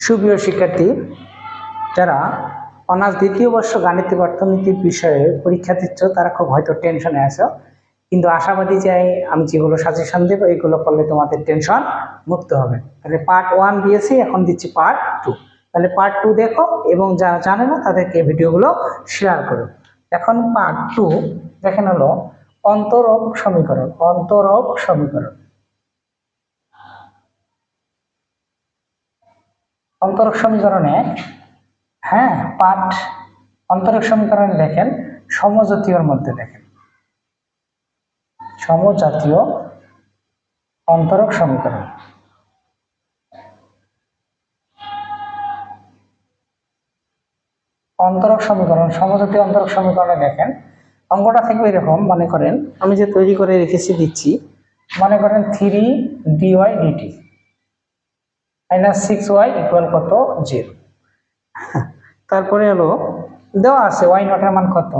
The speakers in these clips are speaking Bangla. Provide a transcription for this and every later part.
সুপ্রিয় শিক্ষার্থী, যারা অনার্স দ্বিতীয় বর্ষ গাণিতিক অর্থনীতি বিষয়ে পরীক্ষা দিচ্ছ, তারা খুব হয়তো টেনশনে আছো। কিন্তু আশাবাদী যাই আমি যেগুলো সাজেশন দেবো, এগুলো করলে তোমাদের টেনশন মুক্ত হবে। তাহলে পার্ট ওয়ান দিয়েছি, এখন দিচ্ছি পার্ট টু তাহলে পার্ট টু দেখো এবং যারা জানে না, তাদেরকে ভিডিওগুলো শেয়ার করো। এখন পার্ট টু দেখেন হলো অন্তরক সমীকরণ অন্তরক সমীকরণ। অন্তরক সমীকরণে হ্যাঁ পাঠ অন্তরক সমীকরণে দেখেন সমজাতীয়র মধ্যে দেখেন সমজাতীয় অন্তরক সমীকরণ। অন্তরক সমীকরণ, সমজাতীয় অন্তরক সমীকরণে দেখেন অঙ্কটা থাকবে এরকম মনে করেন, আমি যে তৈরি করে রেখেছি দিচ্ছি, মনে করেন three dy dt minus six y equal কত জিরো তারপরে হলো দেওয়া আছে ওয়াই নটের মান কত?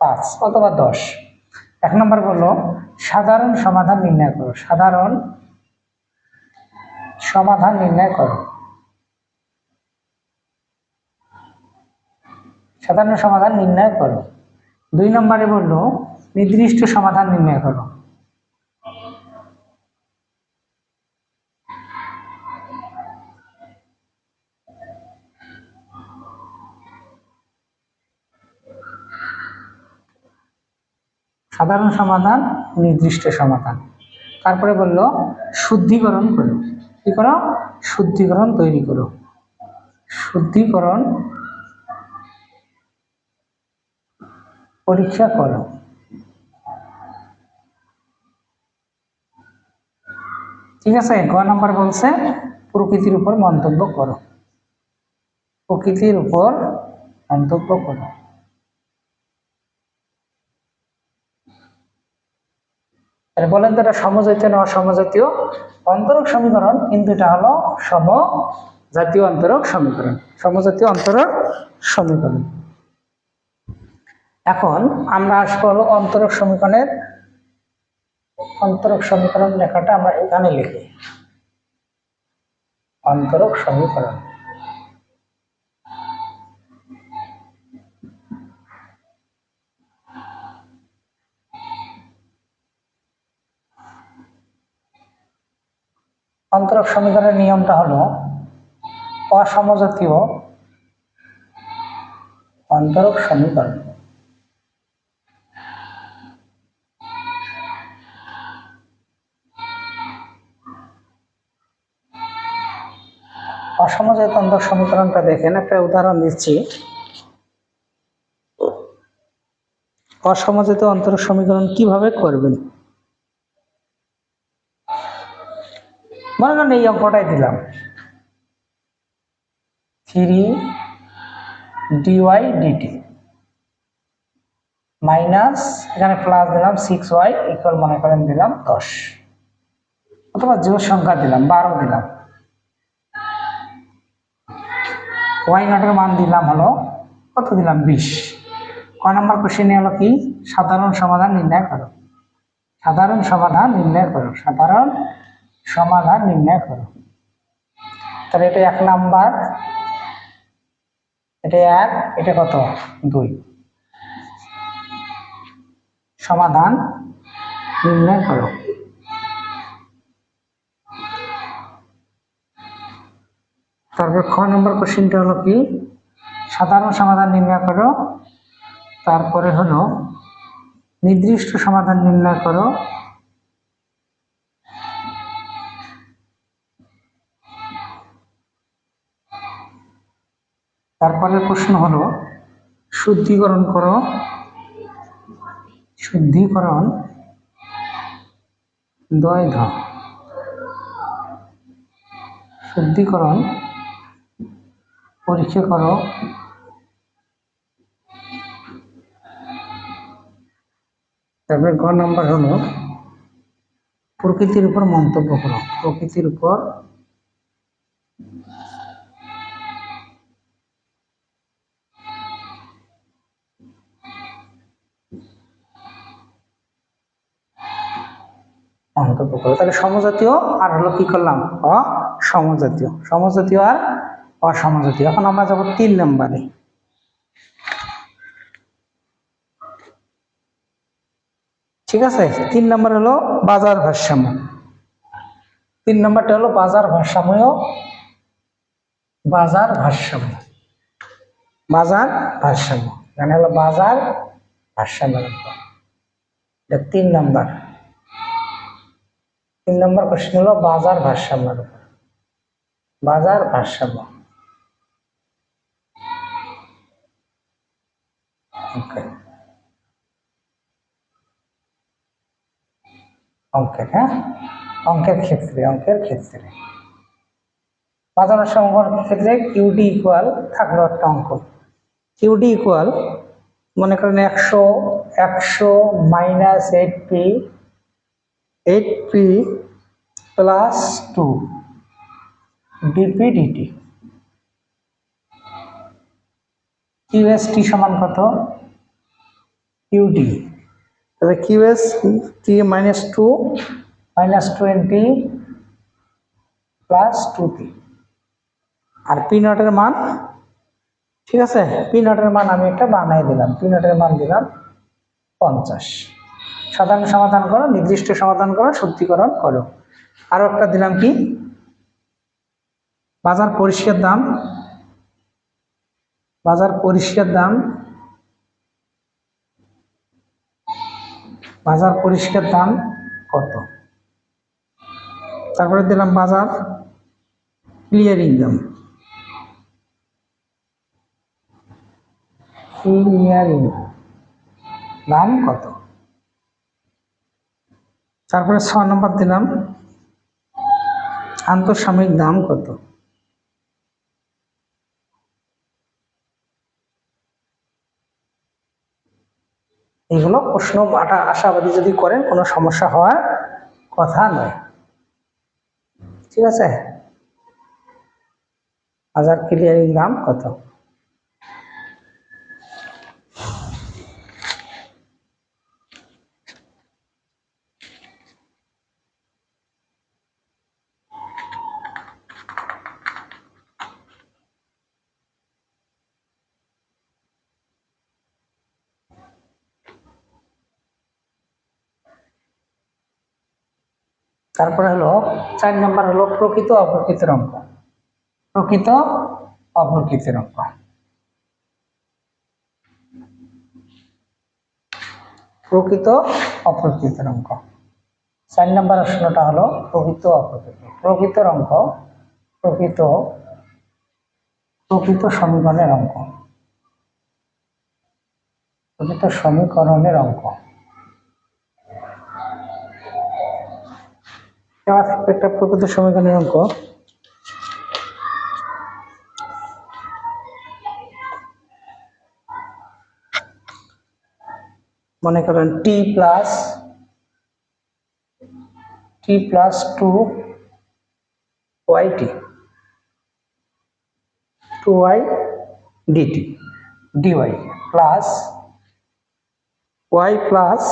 পাঁচ অথবা দশ। এক নম্বর বলল, সাধারণ সমাধান নির্ণয় করো, সাধারণ সমাধান নির্ণয় করো। সাধারণ সমাধান নির্ণয় করো। দুই নম্বরে বলল, নির্দিষ্ট সমাধান নির্ণয় করো। সাধারণ সমাধান, নির্দিষ্ট সমাধান। তারপরে বলল, শুদ্ধিকরণ করো। কি করো? শুদ্ধিকরণ তৈরি করো। শুদ্ধিকরণ পরীক্ষা করো। ঠিক আছে? গ নম্বর বলছে, প্রকৃতির উপর মন্তব্য করো। প্রকৃতির উপর মন্তব্য করো। তাহলে বলেন তো এটা সমজাতীয় না অসমজাতীয়? অন্তরক সমীকরণ কিন্তু এটা হলো সম জাতীয় অন্তরক সমীকরণ। সমজাতীয় অন্তরক সমীকরণ। এখন আমরা আসব হলো অন্তরক সমীকরণের, অন্তরক সমীকরণ লেখাটা আমরা এখানে লিখি। অন্তরক সমীকরণ। অন্তরক সমীকরণের নিয়মটা হলো অসমজাতীয় অন্তরক সমীকরণ। অসমজাতীয় অন্তরক সমীকরণটা দেখেন, একটা উদাহরণ দিচ্ছি। অসমজাতীয় অন্তরক সমীকরণ কীভাবে করবেন? মনে করেন এই অঙ্কটাই দিলাম। থ্রি ডিওয়াই ডিটি মাইনাস, এখানে প্লাস দিলাম সিক্স ওয়াই ইকুয়াল মনে করেন দিলাম দশ। অথবা জোর সংখ্যা দিলাম, বারো দিলাম। ওয়াই নটের মান দিলাম হলো, কত দিলাম? বিশ। কয় নম্বর কোশ্চেনে হলো কি? সাধারণ সমাধান নির্ণয় করো। সাধারণ সমাধান নির্ণয় করো। সাধারণ সমাধান নির্ণয় করো। তাহলে এটা এক নাম্বার। এটা এক, এটা কত? দুই। সমাধান নির্ণয় করো। তারপর খ নম্বর কোশ্চিনটা হলো কি? সাধারণ সমাধান নির্ণয় করো। তারপরে হলো, নির্দিষ্ট সমাধান নির্ণয় করো। তারপরে প্রশ্ন হলো, শুদ্ধিকরণ করো, শুদ্ধিকরণ দয় ধ শুদ্ধিকরণ পরীক্ষা করো। তারপরে গ নাম্বার হলো, প্রকৃতির উপর মন্তব্য করো। প্রকৃতির উপর মন্তব্য করো তাহলে সমজাতীয় আর হলো কি করলাম? অ সমজাতীয় সমজাতীয় আর অসমজাতীয়। এখন আমরা যাব তিন নম্বরে। ঠিক আছে? তিন নম্বর হলো বাজার ভারসাম্য। তিন নম্বরটা হলো বাজার ভারসাম্য। বাজার ভারসাম্য। বাজার ভারসাম্য। মানে হলো বাজার ভারসাম্য। তিন নম্বর। তিন নম্বর কোশ্চেন হলো বাজার ভারসাম্যের উপর বাজার ভারসাম্য। অঙ্কের হ্যাঁ? অঙ্কের ক্ষেত্রে অঙ্কের ক্ষেত্রে। বাজার ভারসাম্যের ক্ষেত্রে কিউডি ইকুয়াল থাকল একটা অঙ্ক। কিউডি ইকুয়াল মনে করেন একশো একশো minus eight p eight p plus two dp dt qst সমান কত? কিউডি তাহলে qs t minus two minus twenty plus two p r p নটের মান? ঠিক আছে? পি নটের মান আমি একটা বানাই দিলাম। পি নটের মান দিলাম পঞ্চাশ। সাধারণ সমাধান করো, নির্দিষ্ট সমাধান করো, সত্যিকরণ করো। আরও একটা দিলাম কি? বাজার পরিষ্কার দাম। বাজার পরিষ্কার দাম। বাজার পরিষ্কার দাম কত? তারপরে দিলাম বাজার ক্লিয়ারিং দাম। ক্লিয়ারিং দাম কত? তারপরে ছ নম্বর দিলাম, আন্তঃসাময়িক দাম কত? এগুলো প্রশ্ন আটা আশাবাদী যদি করেন, কোনো সমস্যা হওয়ার কথা নয়। ঠিক আছে? হাজার ক্লিয়ারিং দাম কত? তারপরে হলো চার নম্বর হলো প্রকৃত অপ্রকৃতের অঙ্ক প্রকৃত অপ্রকৃতের অঙ্ক প্রকৃত অপ্রকৃতের অঙ্ক চার নম্বর প্রশ্নটা হলো প্রকৃত অপ্রকৃত। প্রকৃতর অঙ্ক প্রকৃত প্রকৃত সমীকরণের অঙ্ক। প্রকৃত সমীকরণের অঙ্ক। একটা প্রকৃত সমীকরণের অঙ্ক। মনে করেন t plus t plus two y t two y dt dy plus y plus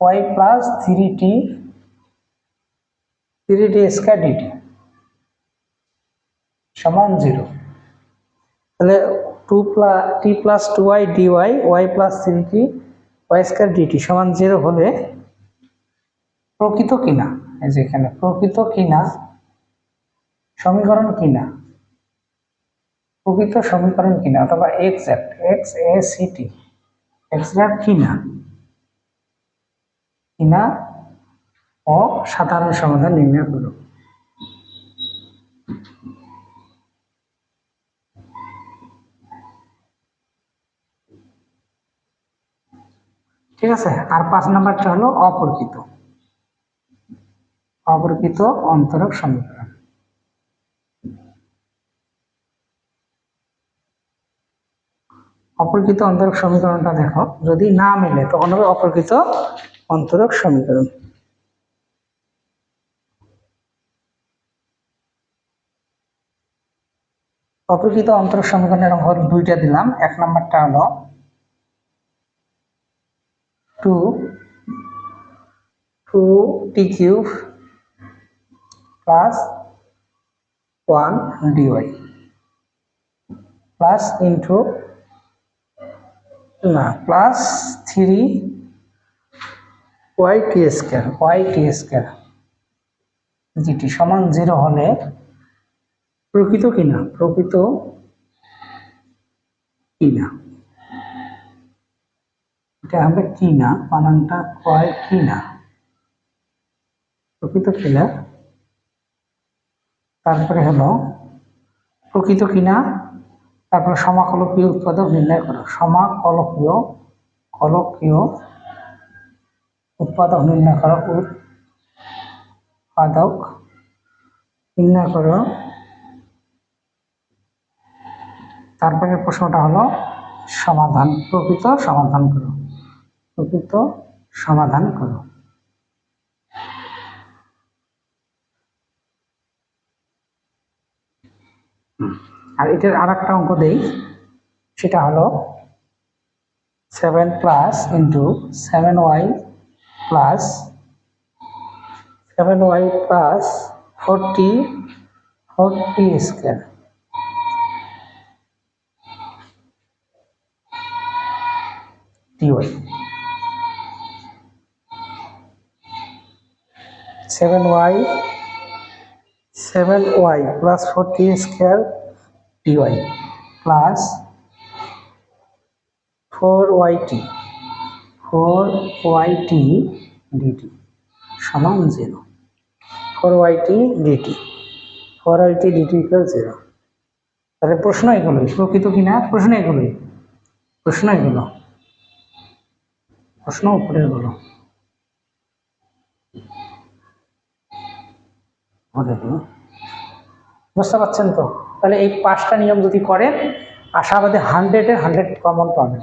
y plus three t three t square dt সমান জিরো তাহলে two plus t plus two y d y plus three t y square dt সমান জিরো হলে প্রকৃত কিনা? এই যে এখানে, প্রকৃত কিনা? সমীকরণ কিনা? প্রকৃত সমীকরণ কিনা? অথবা exact X A C T exact কিনা? কিনা ও সাধারণ সমাধান নির্ণয় করো। ঠিক আছে? আর পাঁচ নাম্বারটা হলো অপরকৃত। অপরকৃত অন্তরক সমীকরণ। অপরকৃত অন্তরক সমীকরণটা দেখো, যদি না মেলে, তখন হবে অপরকৃত অন্তরক সমীকরণ। অপরকৃত অন্তরক সমীকরণের অঙ্ক দুইটা দিলাম। এক নাম্বারটা হলো two two t cube plus one dy plus into না plus three y t square y t square যেটি সমান জিরো হলে প্রকৃত কিনা? প্রকৃত কিনা? এটা হবে কিনা? বানানটা কয় কিনা? প্রকৃত কিনা? তারপরে হলো, প্রকৃত কিনা? তারপরে সমাকলকীয় উৎপাদক নির্ণয় করো। সমাকলকীয়, কলকীয় উৎপাদক নির্ণয় করো। উৎপাদক নির্ণয় করো। তারপরে প্রশ্নটা হলো সমাধান, প্রকৃত সমাধান করো। প্রকৃত সমাধান করো। আর এটার আর একটা অঙ্ক দেই, সেটা হলো seven plus into seven y plus seven y plus forty forty square dy seven y seven y plus forty square dy plus four y t four y t dt সমান zero four y t dt four y t dt equal zero তাহলে প্রশ্ন এগুলোই, প্রকৃত কিনা প্রশ্ন এগুলোই, প্রশ্ন এগুলো। প্রশ্ন উপরেরগুলো। বুঝতে পারছেন তো? তাহলে এই পাঁচটা নিয়ম যদি করেন আশাবাদী হান্ড্রেডে হান্ড্রেড কমন পাবেন।